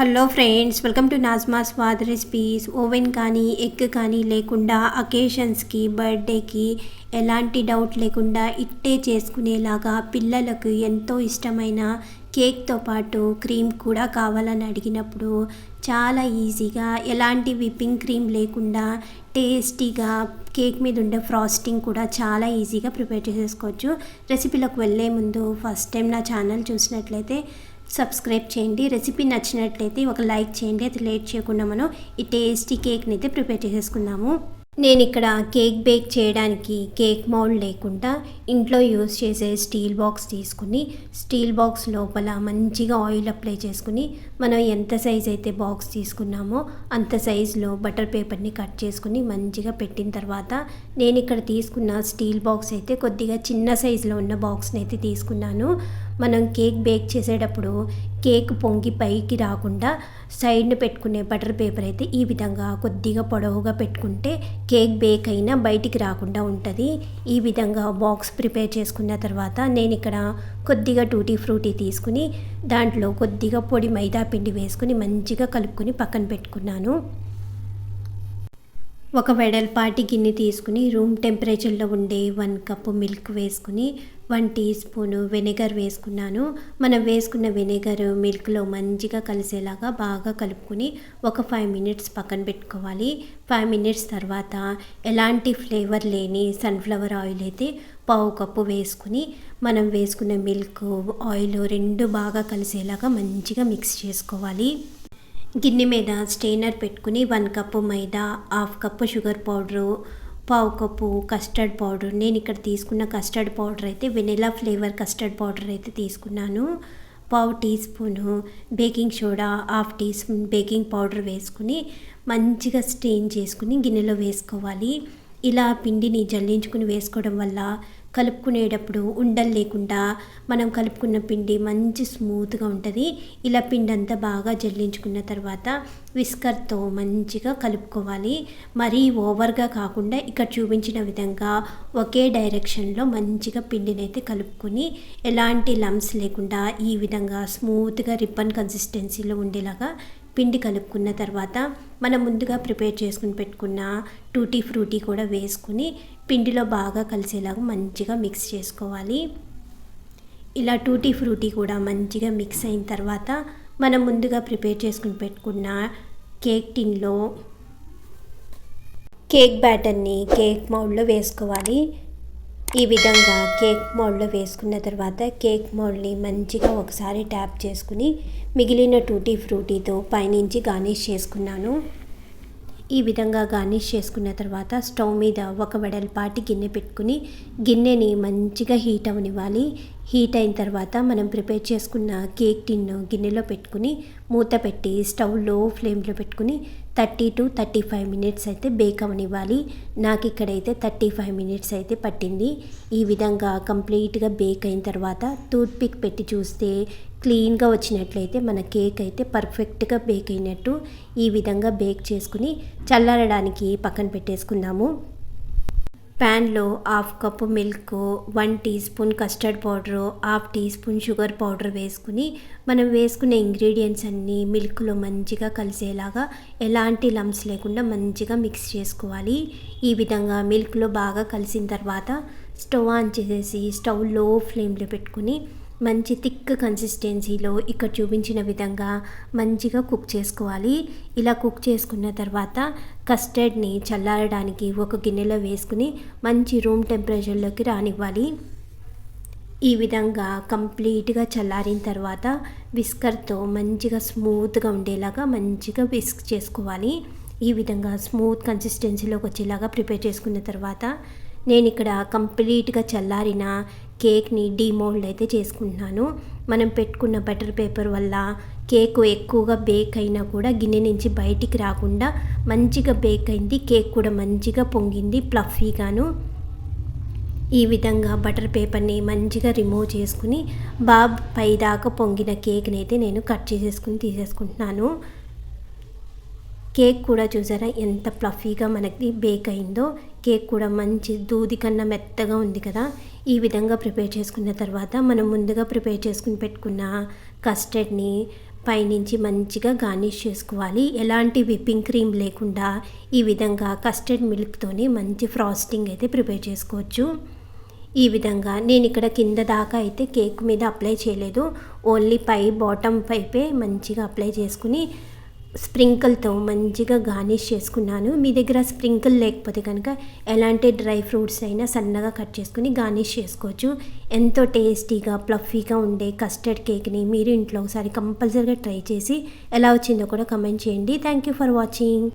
Hello friends welcome to Nazma Swad recipes oven కానీ egg కానీ లేకుండా అకేషన్స్కి బర్త్డేకి ఎలాంటి డౌట్ లేకుండా ఇట్టే చేసుకునేలాగా పిల్లలకు ఎంతో ఇష్టమైన కేక్తో పాటు క్రీమ్ కూడా కావాలని అడిగినప్పుడు చాలా ఈజీగా ఎలాంటి విప్పింగ్ క్రీమ్ లేకుండా టేస్టీగా కేక్ మీద ఉండే ఫ్రాస్టింగ్ కూడా చాలా ఈజీగా ప్రిపేర్ చేసేసుకోవచ్చు. రెసిపీలోకి వెళ్ళే ముందు ఫస్ట్ టైం నా ఛానల్ చూసినట్లయితే సబ్స్క్రైబ్ చేయండి. రెసిపీ నచ్చినట్లయితే ఒక లైక్ చేయండి. అది లేట్ చేయకుండా మనం ఈ టేస్టీ కేక్ని అయితే ప్రిపేర్ చేసేసుకుందాము. నేను ఇక్కడ కేక్ బేక్ చేయడానికి కేక్ మౌల్డ్ లేకుండా ఇంట్లో యూస్ చేసే స్టీల్ బాక్స్ తీసుకుని స్టీల్ బాక్స్ లోపల మంచిగా ఆయిల్ అప్లై చేసుకుని మనం ఎంత సైజ్ అయితే బాక్స్ తీసుకున్నామో అంత సైజులో బటర్ పేపర్ని కట్ చేసుకుని మంచిగా పెట్టిన తర్వాత నేను ఇక్కడ తీసుకున్న స్టీల్ బాక్స్ అయితే కొద్దిగా చిన్న సైజులో ఉన్న బాక్స్ని అయితే తీసుకున్నాను. మనం కేక్ బేక్ చేసేటప్పుడు కేక్ పొంగి పైకి రాకుండా సైడ్ని పెట్టుకునే బటర్ పేపర్ అయితే ఈ విధంగా కొద్దిగా పొడవుగా పెట్టుకుంటే కేక్ బేక్ అయినా బయటికి రాకుండా ఉంటుంది. ఈ విధంగా బాక్స్ ప్రిపేర్ చేసుకున్న తర్వాత నేను ఇక్కడ కొద్దిగా టూటీ ఫ్రూటీ తీసుకుని దాంట్లో కొద్దిగా పొడి మైదా పిండి వేసుకుని మంచిగా కలుపుకొని పక్కన పెట్టుకున్నాను. ఒక వెడల్పాటి గిన్నె తీసుకుని రూమ్ టెంపరేచర్లో ఉండే వన్ కప్పు మిల్క్ వేసుకుని వన్ టీ స్పూను వెనిగర్ వేసుకున్నాను. మనం వేసుకున్న వెనిగర్ మిల్క్లో మంచిగా కలిసేలాగా బాగా కలుపుకొని ఒక ఫైవ్ మినిట్స్ పక్కన పెట్టుకోవాలి. ఫైవ్ మినిట్స్ తర్వాత ఎలాంటి ఫ్లేవర్ లేని సన్ఫ్లవర్ ఆయిల్ అయితే పావు కప్పు వేసుకుని మనం వేసుకున్న మిల్క్ ఆయిల్ రెండు బాగా కలిసేలాగా మంచిగా మిక్స్ చేసుకోవాలి. గిన్నె మీద స్టెయినర్ పెట్టుకుని one cup maida half cup sugar powder పావు కప్పు కస్టర్డ్ పౌడర్. నేను ఇక్కడ తీసుకున్న కస్టర్డ్ పౌడర్ అయితే వెనిలా ఫ్లేవర్ కస్టర్డ్ పౌడర్ అయితే తీసుకున్నాను. పావు teaspoon baking soda half teaspoon baking powder వేసుకుని మంచిగా స్టెయిన్ చేసుకుని గిన్నెలో వేసుకోవాలి. ఇలా పిండిని జల్లించుకుని వేసుకోవడం వల్ల కలుపుకునేటప్పుడు ఉండలు లేకుండా మనం కలుపుకున్న పిండి మంచి స్మూత్గా ఉంటుంది. ఇలా పిండి అంతా బాగా జల్లించుకున్న తర్వాత విస్కర్తో మంచిగా కలుపుకోవాలి. మరీ ఓవర్గా కాకుండా ఇక్కడ చూపించిన విధంగా ఒకే డైరెక్షన్లో మంచిగా పిండిని అయితే కలుపుకొని ఎలాంటి లమ్స్ లేకుండా ఈ విధంగా స్మూత్గా రిబ్బన్ కన్సిస్టెన్సీలో ఉండేలాగా పిండి కలుపుకున్న తర్వాత మనం ముందుగా ప్రిపేర్ చేసుకుని పెట్టుకున్న టూటీ ఫ్రూటీ కూడా వేసుకుని పిండిలో బాగా కలిసేలాగా మంచిగా మిక్స్ చేసుకోవాలి. ఇలా టూటీ ఫ్రూటీ కూడా మంచిగా మిక్స్ అయిన తర్వాత మనం ముందుగా ప్రిపేర్ చేసుకుని పెట్టుకున్న కేక్ టిన్లో కేక్ బ్యాటర్ని కేక్ మౌడ్లో వేసుకోవాలి. ఈ విధంగా కేక్ మోడ్లో వేసుకున్న తర్వాత కేక్ మోడ్ని మంచిగా ఒకసారి ట్యాప్ చేసుకుని మిగిలిన టూటీ ఫ్రూటీతో పైనుంచి గార్నిష్ చేసుకున్నాను. ఈ విధంగా గార్నిష్ చేసుకున్న తర్వాత స్టవ్ మీద ఒక వెడల్పాటి గిన్నె పెట్టుకుని గిన్నెని మంచిగా హీట్ అవనివ్వాలి. హీట్ అయిన తర్వాత మనం ప్రిపేర్ చేసుకున్న కేక్ టిన్ను గిన్నెలో పెట్టుకుని మూత పెట్టి స్టవ్లో ఫ్లేమ్లో పెట్టుకుని thirty to thirty five minutes అయితే బేక్ అవనివ్వాలి నాకు ఇక్కడైతే థర్టీ ఫైవ్ మినిట్స్ అయితే పట్టింది. ఈ విధంగా కంప్లీట్గా బేక్ అయిన తర్వాత టూత్ పిక్ పెట్టి చూస్తే క్లీన్గా వచ్చినట్లయితే మన కేక్ అయితే పర్ఫెక్ట్గా బేక్ అయినట్టు ఈ విధంగా బేక్ చేసుకుని చల్లారడానికి పక్కన పెట్టేసుకుందాము. ప్యాన్లో half cup milk one teaspoon custard powder half teaspoon sugar powder వేసుకుని మనం వేసుకునే ఇంగ్రీడియంట్స్ అన్నీ మిల్క్లో మంచిగా కలిసేలాగా ఎలాంటి లమ్స్ లేకుండా మంచిగా మిక్స్ చేసుకోవాలి. ఈ విధంగా మిల్క్లో బాగా కలిసిన తర్వాత స్టవ్ ఆన్ చేసేసి స్టవ్లో ఫ్లేమ్లో పెట్టుకుని మంచి థిక్ కన్సిస్టెన్సీలో ఇక్కడ చూపించిన విధంగా మంచిగా కుక్ చేసుకోవాలి. ఇలా కుక్ చేసుకున్న తర్వాత కస్టర్డ్ని చల్లారడానికి ఒక గిన్నెలో వేసుకుని మంచి రూమ్ టెంపరేచర్లోకి రానివ్వాలి. ఈ విధంగా కంప్లీట్గా చల్లారిన తర్వాత విస్కర్తో మంచిగా స్మూత్గా ఉండేలాగా మంచిగా విస్క్ చేసుకోవాలి. ఈ విధంగా స్మూత్ కన్సిస్టెన్సీలోకి వచ్చేలాగా ప్రిపేర్ చేసుకున్న తర్వాత నేను ఇక్కడ కంప్లీట్గా చల్లారిన కేక్ని డీమోల్డ్ అయితే చేసుకుంటున్నాను. మనం పెట్టుకున్న బటర్ పేపర్ వల్ల కేక్ ఎక్కువగా బేక్ అయినా కూడా గిన్నె నుంచి బయటికి రాకుండా మంచిగా బేక్ అయింది కేక్ కూడా మంచిగా పొంగింది ప్లఫీగాను ఈ విధంగా బటర్ పేపర్ని మంచిగా రిమూవ్ చేసుకుని బాబ్ పైదాకా పొంగిన కేక్ని అయితే నేను కట్ చేసేసుకుని తీసేసుకుంటున్నాను. కేక్ కూడా చూసారా ఎంత ప్లఫీగా మనకి బేక్ అయిందో. కేక్ కూడా మంచి దూది కన్నా మెత్తగా ఉంది కదా. ఈ విధంగా ప్రిపేర్ చేసుకున్న తర్వాత మనం ముందుగా ప్రిపేర్ చేసుకుని పెట్టుకున్న కస్టర్డ్ని పైనుంచి మంచిగా గార్నిష్ చేసుకోవాలి. ఎలాంటి విప్పింగ్ క్రీమ్ లేకుండా ఈ విధంగా కస్టర్డ్ మిల్క్తోని మంచి ఫ్రాస్టింగ్ అయితే ప్రిపేర్ చేసుకోవచ్చు. ఈ విధంగా నేను ఇక్కడ కింద దాకా అయితే కేక్ మీద అప్లై చేయలేదు. ఓన్లీ పై బాటమ్ పైపే మంచిగా అప్లై చేసుకుని స్ప్రింకిల్తో మంచిగా గార్నిష్ చేసుకున్నాను. మీ దగ్గర స్ప్రింకిల్ లేకపోతే కనుక ఎలాంటి డ్రై ఫ్రూట్స్ అయినా సన్నగా కట్ చేసుకుని గార్నిష్ చేసుకోవచ్చు. ఎంతో టేస్టీగా ప్లఫీగా ఉండే కస్టర్డ్ కేక్ని మీరు ఇంట్లో ఒకసారి కంపల్సరీగా ట్రై చేసి ఎలా వచ్చిందో కూడా కమెంట్ చేయండి. Thank you for watching.